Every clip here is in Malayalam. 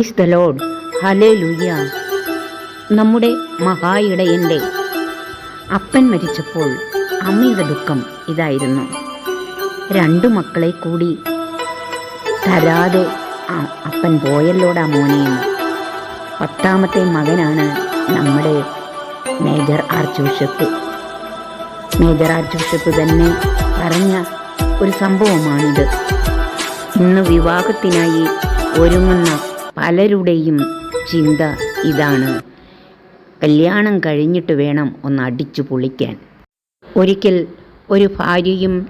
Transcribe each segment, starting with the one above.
ഈസ് ദ ലോഡ് ഹലേ ലൂയ നമ്മുടെ മഹായിടയന്റെ അപ്പൻ മരിച്ചപ്പോൾ അമ്മയുടെ ദുഃഖം ഇതായിരുന്നു. രണ്ടു മക്കളെ കൂടി തരാതെ അപ്പൻ പോയല്ലോടാ മോനെയെന്ന് പത്താമത്തെ മകനാണ് നമ്മുടെ മേജർ ആർച്ച് മേജർ ആർച്ച് തന്നെ പറഞ്ഞ ഒരു സംഭവമാണിത്. ഇന്ന് വിവാഹത്തിനായി ഒരുങ്ങുന്ന പലരുടെയും ചിന്ത ഇതാണ്. കല്യാണം കഴിഞ്ഞിട്ട് വേണം ഒന്ന് അടിച്ചു പൊളിക്കാൻ. ഒരിക്കൽ ഒരു ഭാര്യയും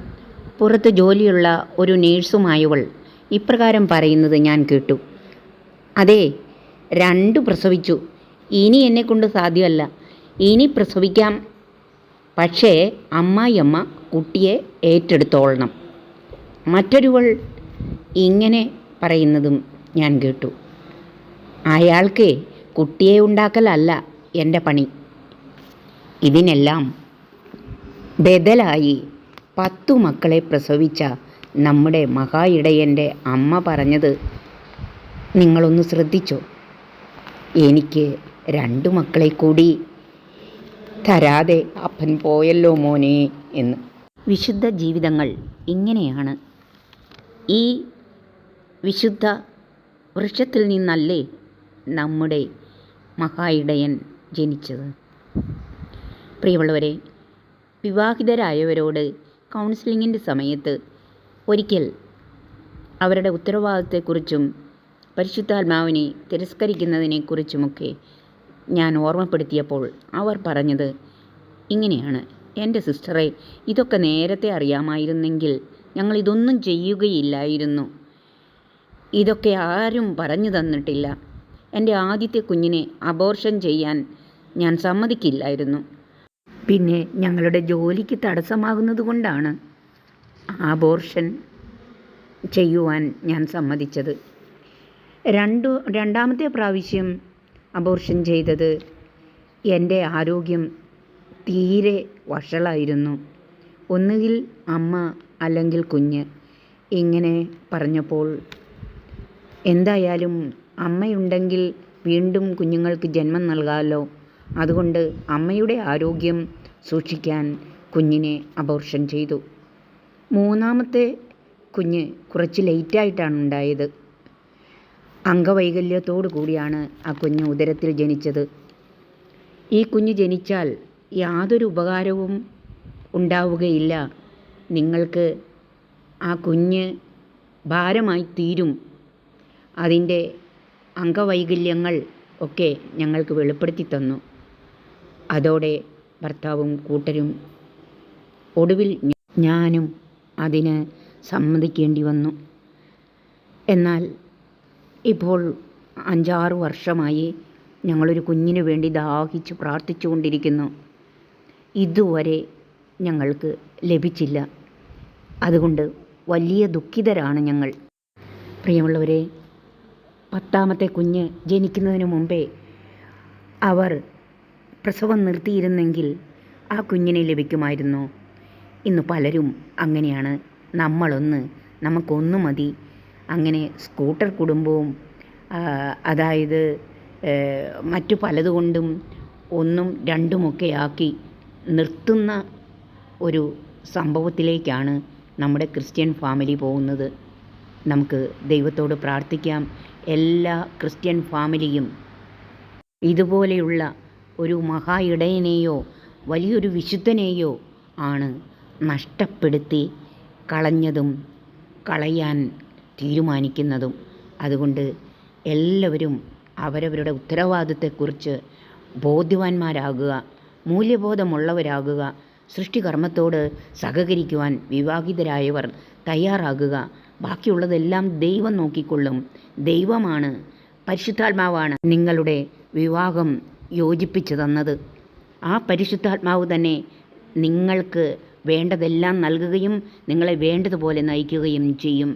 പുറത്ത് ജോലിയുള്ള ഒരു നേഴ്സുമായവൾ ഇപ്രകാരം പറയുന്നത് ഞാൻ കേട്ടു. അതെ രണ്ട് പ്രസവിച്ചു. ഇനി എന്നെക്കൊണ്ട് സാധ്യമല്ല. ഇനി പ്രസവിക്കാം. പക്ഷേ അമ്മായിയമ്മ കുട്ടിയെ ഏറ്റെടുത്തോളണം. മറ്റൊരുവൾ ഇങ്ങനെ പറയുന്നതും ഞാൻ കേട്ടു. അയാൾക്ക് കുട്ടിയെ ഉണ്ടാക്കലല്ല എന്റെ പണി. ഇതിനെല്ലാം ബദലായി പത്തു മക്കളെ പ്രസവിച്ച നമ്മുടെ മഹായിടയന്റെ അമ്മ പറഞ്ഞത് നിങ്ങളൊന്ന് ശ്രദ്ധിച്ചോ? എനിക്ക് രണ്ടു മക്കളെ കൂടി തരാതെ അപ്പൻ പോയല്ലോ മോനെ എന്ന്. വിശുദ്ധ ജീവിതങ്ങൾ ഇങ്ങനെയാണ്. ഈ വിശുദ്ധ വൃക്ഷത്തിൽ നിന്നല്ലേ നമ്മുടെ മഹായിടയൻ ജനിച്ചത്. പ്രിയമുള്ളവരെ വിവാഹിതരായവരോട് കൗൺസിലിങ്ങിന്റെ സമയത്ത് ഒരിക്കൽ അവരുടെ ഉത്തരവാദിത്തത്തെക്കുറിച്ചും പരിശുദ്ധാത്മാവിനെ തിരസ്കരിക്കുന്നതിനെക്കുറിച്ചുമൊക്കെ ഞാൻ ഓർമ്മപ്പെടുത്തിയപ്പോൾ അവർ പറഞ്ഞത് ഇങ്ങനെയാണ്. എന്റെ സിസ്റ്ററെ ഇതൊക്കെ നേരത്തെ അറിയാമായിരുന്നെങ്കിൽ ഞങ്ങൾ ഇതൊന്നും ചെയ്യുകയില്ലായിരുന്നു. ഇതൊക്കെ ആരും പറഞ്ഞു തന്നിട്ടില്ല. എന്റെ ആദ്യത്തെ കുഞ്ഞിനെ അബോർഷൻ ചെയ്യാൻ ഞാൻ സമ്മതിക്കില്ലായിരുന്നു. പിന്നെ ഞങ്ങളുടെ ജോലിക്ക് തടസ്സമാകുന്നത് കൊണ്ടാണ് ആബോർഷൻ ചെയ്യുവാൻ ഞാൻ സമ്മതിച്ചത്. രണ്ടു രണ്ടാമത്തെ പ്രാവശ്യം അബോർഷൻ ചെയ്തത് എന്റെ ആരോഗ്യം തീരെ വഷളായിരുന്നു. ഒന്നുകിൽ അമ്മ അല്ലെങ്കിൽ കുഞ്ഞ് ഇങ്ങനെ പറഞ്ഞപ്പോൾ എന്തായാലും അമ്മയുണ്ടെങ്കിൽ വീണ്ടും കുഞ്ഞുങ്ങൾക്ക് ജന്മം നൽകാമല്ലോ അതുകൊണ്ട് അമ്മയുടെ ആരോഗ്യം സൂക്ഷിക്കാൻ കുഞ്ഞിനെ അബോർഷൻ ചെയ്തു. മൂന്നാമത്തെ കുഞ്ഞ് കുറച്ച് ലേറ്റായിട്ടാണ് ഉണ്ടായത്. അംഗവൈകല്യത്തോടു കൂടിയാണ് ആ കുഞ്ഞ് ഉദരത്തിൽ ജനിച്ചത്. ഈ കുഞ്ഞ് ജനിച്ചാൽ യാതൊരു ഉപകാരവും ഉണ്ടാവുകയില്ല. നിങ്ങൾക്ക് ആ കുഞ്ഞ് ഭാരമായി തീരും. അതിന്റെ അംഗവൈകല്യങ്ങൾ ഒക്കെ ഞങ്ങൾക്ക് വെളിപ്പെടുത്തി തന്നു. അതോടെ ഭർത്താവും കൂട്ടരും ഒടുവിൽ ഞാനും അതിന് സമ്മതിക്കേണ്ടി വന്നു. എന്നാൽ ഇപ്പോൾ അഞ്ചാറ് വർഷമായി ഞങ്ങളൊരു കുഞ്ഞിനു വേണ്ടി ദാഹിച്ച് പ്രാർത്ഥിച്ചു കൊണ്ടിരിക്കുന്നു ഇതുവരെ ഞങ്ങൾക്ക് ലഭിച്ചില്ല. അതുകൊണ്ട് വലിയ ദുഃഖിതരാണ് ഞങ്ങൾ. പ്രിയമുള്ളവരെ പത്താമത്തെ കുഞ്ഞ് ജനിക്കുന്നതിന് മുമ്പേ അവർ പ്രസവം നിർത്തിയിരുന്നെങ്കിൽ ആ കുഞ്ഞിനെ ലഭിക്കുമായിരുന്നു. ഇന്ന് പലരും അങ്ങനെയാണ്. നമ്മളൊന്ന് നമുക്കൊന്ന് മതി. അങ്ങനെ സ്കൂട്ടർ കുടുംബവും അതായത് മറ്റു പലതുകൊണ്ടും ഒന്നും രണ്ടുമൊക്കെ ആക്കി നിർത്തുന്ന ഒരു സംഭവത്തിലേക്കാണ് നമ്മുടെ ക്രിസ്ത്യൻ ഫാമിലി പോകുന്നത്. നമുക്ക് ദൈവത്തോട് പ്രാർത്ഥിക്കാം. എല്ലാ ക്രിസ്ത്യൻ ഫാമിലിയും ഇതുപോലെയുള്ള ഒരു മഹാ ഇടയനെയോ വലിയൊരു വിശുദ്ധനെയോ ആണ് നഷ്ടപ്പെടുത്തി കളഞ്ഞതും കളയാൻ തീരുമാനിക്കുന്നതും. അതുകൊണ്ട് എല്ലാവരും അവരവരുടെ ഉത്തരവാദിത്തത്തെക്കുറിച്ച് ബോധ്യവാന്മാരാകുക മൂല്യബോധമുള്ളവരാകുക സൃഷ്ടികർമ്മത്തോട് സഹകരിക്കുവാൻ വിവാഹിതരായവർ തയ്യാറാകുക. ബാക്കിയുള്ളതെല്ലാം ദൈവം നോക്കിക്കൊള്ളും. ദൈവമാണ് പരിശുദ്ധാത്മാവാണ് നിങ്ങളുടെ വിവാഹം യോജിപ്പിച്ചു തന്നത് ആ പരിശുദ്ധാത്മാവ് തന്നെ നിങ്ങൾക്ക് വേണ്ടതെല്ലാം നൽകുകയും നിങ്ങളെ വേണ്ടതുപോലെ നയിക്കുകയും ചെയ്യും.